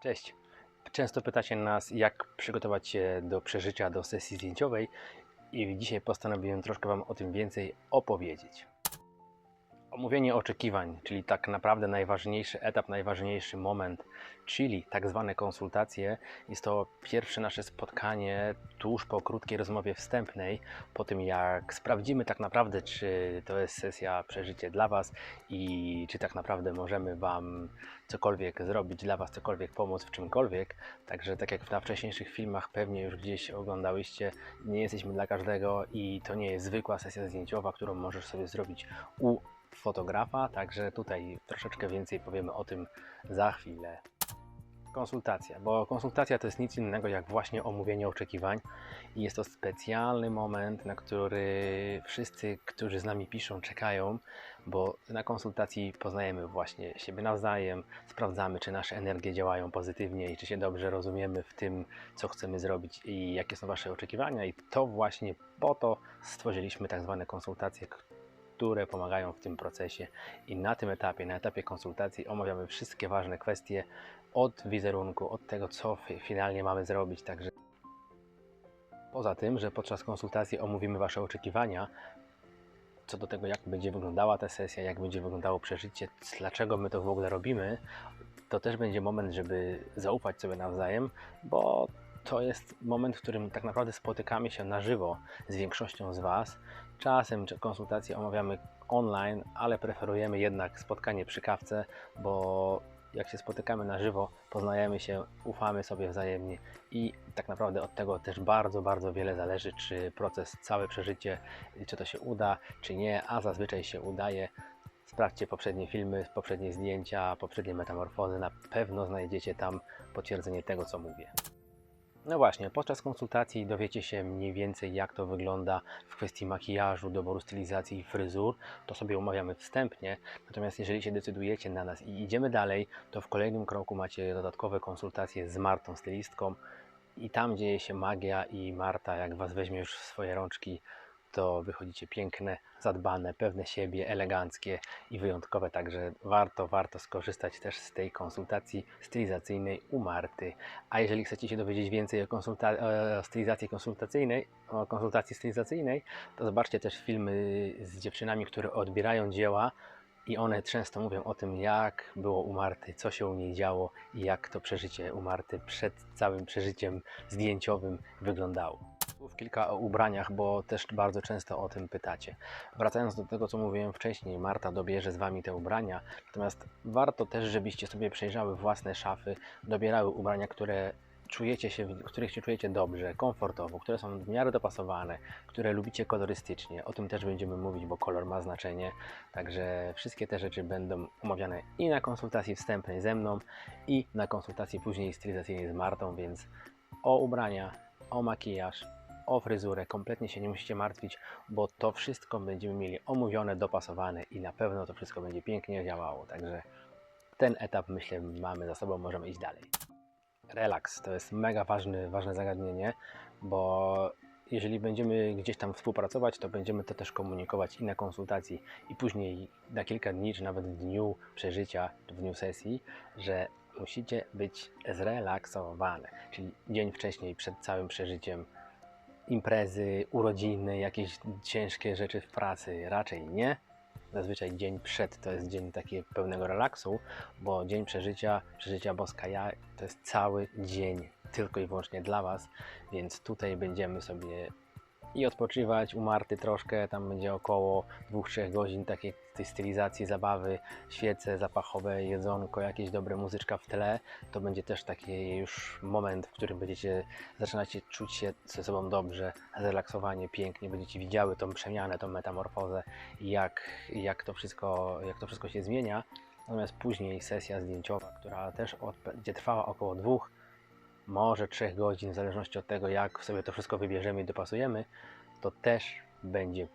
Cześć. Często pytacie nas, jak przygotować się do przeżycia do sesji zdjęciowej i dzisiaj postanowiłem troszkę Wam o tym więcej opowiedzieć. Omówienie oczekiwań, czyli tak naprawdę najważniejszy etap, najważniejszy moment, czyli tak zwane konsultacje. Jest to pierwsze nasze spotkanie tuż po krótkiej rozmowie wstępnej, po tym jak sprawdzimy tak naprawdę, czy to jest sesja przeżycie dla Was i czy tak naprawdę możemy Wam cokolwiek zrobić dla Was, cokolwiek pomóc w czymkolwiek. Także tak jak na wcześniejszych filmach pewnie już gdzieś oglądałyście, nie jesteśmy dla każdego i to nie jest zwykła sesja zdjęciowa, którą możesz sobie zrobić u fotografa, także tutaj troszeczkę więcej powiemy o tym za chwilę. Konsultacja, bo konsultacja to jest nic innego jak właśnie omówienie oczekiwań i jest to specjalny moment, na który wszyscy, którzy z nami piszą, czekają, bo na konsultacji poznajemy właśnie siebie nawzajem, sprawdzamy, czy nasze energie działają pozytywnie i czy się dobrze rozumiemy w tym, co chcemy zrobić i jakie są Wasze oczekiwania i to właśnie po to stworzyliśmy tak zwane konsultacje, które pomagają w tym procesie. I na tym etapie, na etapie konsultacji, omawiamy wszystkie ważne kwestie od wizerunku, od tego, co fi- finalnie mamy zrobić. Także poza tym, że podczas konsultacji omówimy Wasze oczekiwania, co do tego, jak będzie wyglądała ta sesja, jak będzie wyglądało przeżycie, dlaczego my to w ogóle robimy, to też będzie moment, żeby zaufać sobie nawzajem, bo to jest moment, w którym tak naprawdę spotykamy się na żywo z większością z Was. Czasem konsultacje omawiamy online, ale preferujemy jednak spotkanie przy kawce, bo jak się spotykamy na żywo, poznajemy się, ufamy sobie wzajemnie i tak naprawdę od tego też bardzo, bardzo wiele zależy, czy proces, całe przeżycie, czy to się uda, czy nie, a zazwyczaj się udaje. Sprawdźcie poprzednie filmy, poprzednie zdjęcia, poprzednie metamorfozy, na pewno znajdziecie tam potwierdzenie tego, co mówię. No właśnie, podczas konsultacji dowiecie się mniej więcej jak to wygląda w kwestii makijażu, doboru stylizacji i fryzur. To sobie omawiamy wstępnie. Natomiast jeżeli się decydujecie na nas i idziemy dalej, to w kolejnym kroku macie dodatkowe konsultacje z Martą, stylistką. I tam dzieje się magia i Marta, jak Was weźmie już w swoje rączki, to wychodzicie piękne, zadbane, pewne siebie, eleganckie i wyjątkowe. Także warto, warto skorzystać też z tej konsultacji stylizacyjnej u Marty. A jeżeli chcecie się dowiedzieć więcej o, konsulta- o stylizacji konsultacyjnej, o konsultacji stylizacyjnej, to zobaczcie też filmy z dziewczynami, które odbierają dzieła i one często mówią o tym, jak było u Marty, co się u niej działo i jak to przeżycie u Marty przed całym przeżyciem zdjęciowym wyglądało. Słów kilka o ubraniach, bo też bardzo często o tym pytacie. Wracając do tego, co mówiłem wcześniej, Marta dobierze z Wami te ubrania, natomiast warto też, żebyście sobie przejrzały własne szafy, dobierały ubrania, które czujecie się, w których się czujecie dobrze, komfortowo, które są w miarę dopasowane, które lubicie kolorystycznie. O tym też będziemy mówić, bo kolor ma znaczenie. Także wszystkie te rzeczy będą omawiane i na konsultacji wstępnej ze mną, i na konsultacji później stylizacyjnej z Martą, więc o ubrania, o makijaż, o fryzurę kompletnie się nie musicie martwić, bo to wszystko będziemy mieli omówione, dopasowane i na pewno to wszystko będzie pięknie działało. Także ten etap myślę mamy za sobą, możemy iść dalej. Relaks to jest mega ważny, ważne zagadnienie, bo jeżeli będziemy gdzieś tam współpracować, to będziemy to też komunikować i na konsultacji, i później na kilka dni, czy nawet w dniu przeżycia, w dniu sesji, że musicie być zrelaksowane. Czyli dzień wcześniej, przed całym przeżyciem, imprezy, urodziny, jakieś ciężkie rzeczy w pracy, raczej nie. Zazwyczaj dzień przed to jest dzień takiego pełnego relaksu, bo dzień przeżycia, przeżycia boska ja, to jest cały dzień tylko i wyłącznie dla Was, więc tutaj będziemy sobie i odpoczywać u Marty troszkę, tam będzie około 2-3 godzin takiej tej stylizacji, zabawy, świece zapachowe, jedzonko, jakieś dobre muzyczka w tle, to będzie też taki już moment, w którym będziecie zaczynacie czuć się ze sobą dobrze, zrelaksowanie, pięknie, będziecie widziały tą przemianę, tą metamorfozę i jak, jak, to, wszystko, jak to wszystko się zmienia. Natomiast później sesja zdjęciowa, która też od, będzie trwała około dwóch, może 3 godzin, w zależności od tego, jak sobie to wszystko wybierzemy i dopasujemy, to też będzie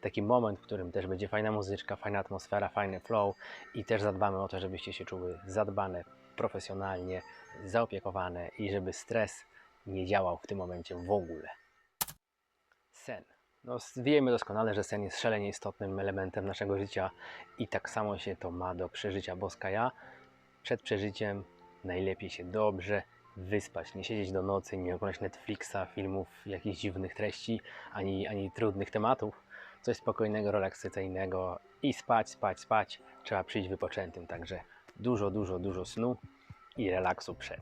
taki moment, w którym też będzie fajna muzyczka, fajna atmosfera, fajny flow i też zadbamy o to, żebyście się czuły zadbane, profesjonalnie, zaopiekowane i żeby stres nie działał w tym momencie w ogóle. Sen. No, wiemy doskonale, że sen jest szalenie istotnym elementem naszego życia i tak samo się to ma do przeżycia boska ja. Przed przeżyciem najlepiej się dobrze wyspać, nie siedzieć do nocy, nie oglądać Netflixa, filmów, jakichś dziwnych treści, ani, ani trudnych tematów. Coś spokojnego, relaksacyjnego i spać, spać, spać. Trzeba przyjść wypoczętym, także dużo, dużo, dużo snu i relaksu przed.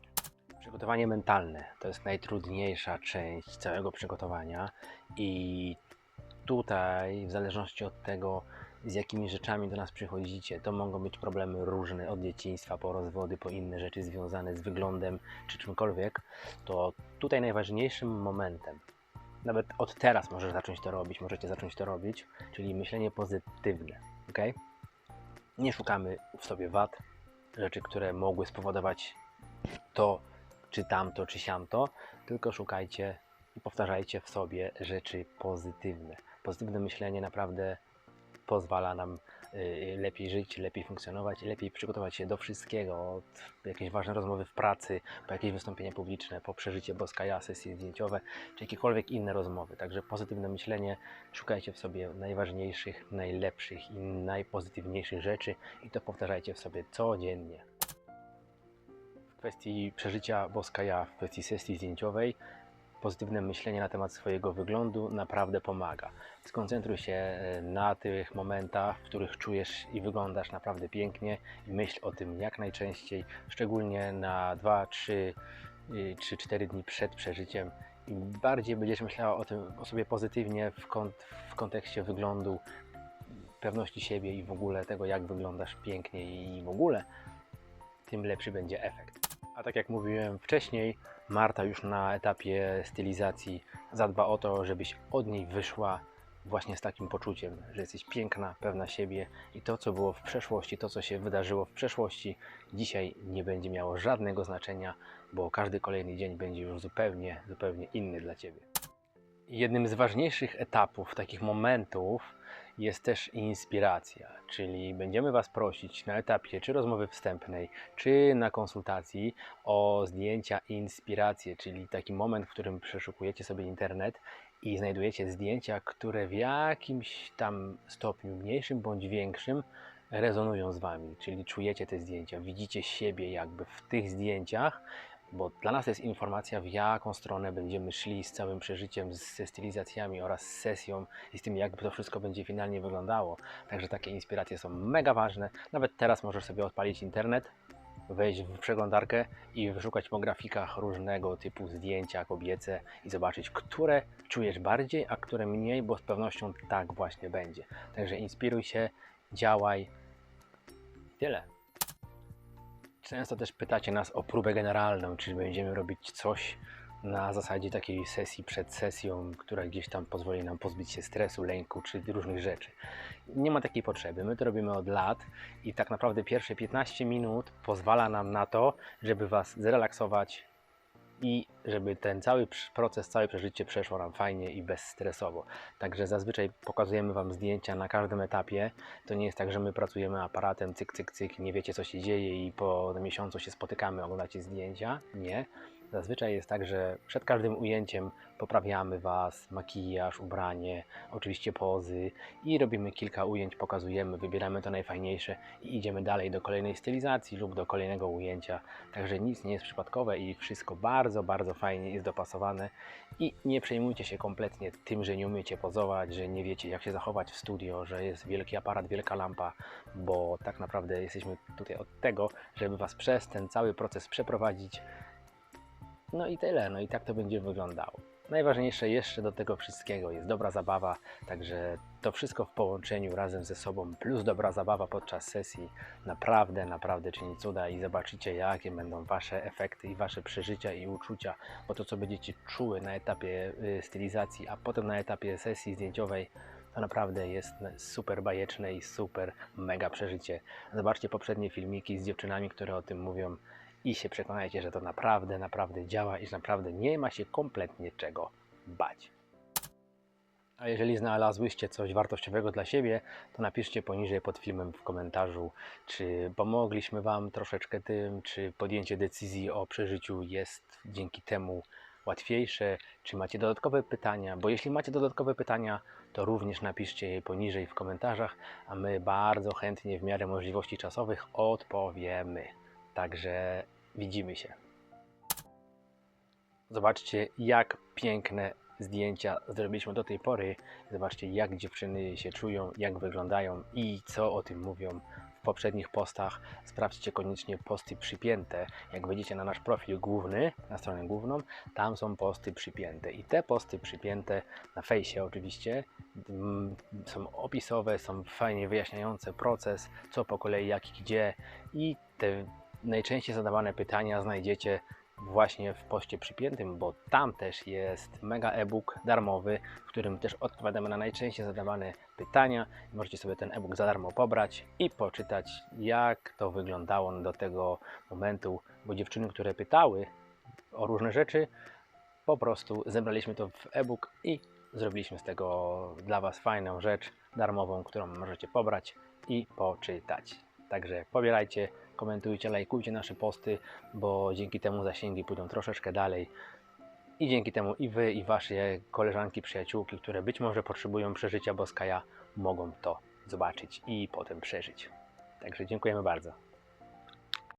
Przygotowanie mentalne to jest najtrudniejsza część całego przygotowania i tutaj w zależności od tego, z jakimi rzeczami do nas przychodzicie, to mogą być problemy różne, od dzieciństwa, po rozwody, po inne rzeczy związane z wyglądem czy czymkolwiek, to tutaj najważniejszym momentem, nawet od teraz możesz zacząć to robić, możecie zacząć to robić, czyli myślenie pozytywne, ok? Nie szukamy w sobie wad, rzeczy, które mogły spowodować to, czy tamto, czy siamto, tylko szukajcie i powtarzajcie w sobie rzeczy pozytywne. Pozytywne myślenie naprawdę pozwala nam y, lepiej żyć, lepiej funkcjonować, lepiej przygotować się do wszystkiego, od jakieś ważne rozmowy w pracy, po jakieś wystąpienia publiczne, po przeżycie Boskaja, sesje zdjęciowe, czy jakiekolwiek inne rozmowy. Także pozytywne myślenie, szukajcie w sobie najważniejszych, najlepszych i najpozytywniejszych rzeczy i to powtarzajcie w sobie codziennie. W kwestii przeżycia Boskaja, w kwestii sesji zdjęciowej, pozytywne myślenie na temat swojego wyglądu naprawdę pomaga. Skoncentruj się e, na tych momentach, w których czujesz i wyglądasz naprawdę pięknie i myśl o tym jak najczęściej, szczególnie na 2, 3 czy 4 dni przed przeżyciem. Im bardziej będziesz myślała o tym o sobie pozytywnie w, kont w kontekście wyglądu, pewności siebie i w ogóle tego, jak wyglądasz pięknie i w ogóle, tym lepszy będzie efekt. A tak jak mówiłem wcześniej, Marta już na etapie stylizacji zadba o to, żebyś od niej wyszła właśnie z takim poczuciem, że jesteś piękna, pewna siebie i to, co było w przeszłości, to, co się wydarzyło w przeszłości, dzisiaj nie będzie miało żadnego znaczenia, bo każdy kolejny dzień będzie już zupełnie, zupełnie inny dla Ciebie. Jednym z ważniejszych etapów, takich momentów, jest też inspiracja, czyli będziemy Was prosić na etapie czy rozmowy wstępnej, czy na konsultacji o zdjęcia inspiracje, czyli taki moment, w którym przeszukujecie sobie internet i znajdujecie zdjęcia, które w jakimś tam stopniu mniejszym bądź większym rezonują z Wami, czyli czujecie te zdjęcia, widzicie siebie jakby w tych zdjęciach bo dla nas jest informacja, w jaką stronę będziemy szli z całym przeżyciem, ze stylizacjami oraz z sesją i z tym, jak to wszystko będzie finalnie wyglądało. Także takie inspiracje są mega ważne. Nawet teraz możesz sobie odpalić internet, wejść w przeglądarkę i wyszukać po grafikach różnego typu zdjęcia kobiece i zobaczyć, które czujesz bardziej, a które mniej, bo z pewnością tak właśnie będzie. Także inspiruj się, działaj. Tyle. Często też pytacie nas o próbę generalną, czy będziemy robić coś na zasadzie takiej sesji przed sesją, która gdzieś tam pozwoli nam pozbyć się stresu, lęku czy różnych rzeczy. Nie ma takiej potrzeby. My to robimy od lat i tak naprawdę pierwsze 15 minut pozwala nam na to, żeby Was zrelaksować, i żeby ten cały proces, całe przeżycie przeszło nam fajnie i bezstresowo. Także zazwyczaj pokazujemy Wam zdjęcia na każdym etapie. To nie jest tak, że my pracujemy aparatem, cyk, cyk, cyk, nie wiecie co się dzieje i po miesiącu się spotykamy, oglądacie zdjęcia. Nie. Zazwyczaj jest tak, że przed każdym ujęciem poprawiamy Was, makijaż, ubranie, oczywiście pozy i robimy kilka ujęć, pokazujemy, wybieramy to najfajniejsze i idziemy dalej do kolejnej stylizacji lub do kolejnego ujęcia. Także nic nie jest przypadkowe i wszystko bardzo, bardzo fajnie jest dopasowane i nie przejmujcie się kompletnie tym, że nie umiecie pozować, że nie wiecie jak się zachować w studio, że jest wielki aparat, wielka lampa, bo tak naprawdę jesteśmy tutaj od tego, żeby Was przez ten cały proces przeprowadzić no i tyle, no i tak to będzie wyglądało. Najważniejsze jeszcze do tego wszystkiego jest dobra zabawa, także to wszystko w połączeniu razem ze sobą, plus dobra zabawa podczas sesji, naprawdę, naprawdę czyni cuda i zobaczycie, jakie będą Wasze efekty i Wasze przeżycia i uczucia, bo to, co będziecie czuły na etapie y, stylizacji, a potem na etapie sesji zdjęciowej, to naprawdę jest super bajeczne i super mega przeżycie. Zobaczcie poprzednie filmiki z dziewczynami, które o tym mówią i się przekonajcie, że to naprawdę, naprawdę działa i że naprawdę nie ma się kompletnie czego bać. A jeżeli znalazłyście coś wartościowego dla siebie, to napiszcie poniżej pod filmem w komentarzu, czy pomogliśmy Wam troszeczkę tym, czy podjęcie decyzji o przeżyciu jest dzięki temu łatwiejsze, czy macie dodatkowe pytania, bo jeśli macie dodatkowe pytania, to również napiszcie je poniżej w komentarzach, a my bardzo chętnie w miarę możliwości czasowych odpowiemy. Także widzimy się. Zobaczcie, jak piękne zdjęcia zrobiliśmy do tej pory. Zobaczcie, jak dziewczyny się czują, jak wyglądają i co o tym mówią w poprzednich postach. Sprawdźcie koniecznie posty przypięte. Jak wejdziecie na nasz profil główny, na stronę główną, tam są posty przypięte. I te posty przypięte na fejsie oczywiście mm, są opisowe, są fajnie wyjaśniające proces, co po kolei, jak i gdzie. I te najczęściej zadawane pytania znajdziecie właśnie w poście przypiętym, bo tam też jest mega e-book darmowy, w którym też odpowiadamy na najczęściej zadawane pytania. Możecie sobie ten e-book za darmo pobrać i poczytać, jak to wyglądało do tego momentu, bo dziewczyny, które pytały o różne rzeczy, po prostu zebraliśmy to w e-book i zrobiliśmy z tego dla Was fajną rzecz darmową, którą możecie pobrać i poczytać. Także pobierajcie, komentujcie, lajkujcie nasze posty, bo dzięki temu zasięgi pójdą troszeczkę dalej. I dzięki temu i Wy, i Wasze koleżanki, przyjaciółki, które być może potrzebują przeżycia Boskaja, mogą to zobaczyć i potem przeżyć. Także dziękujemy bardzo.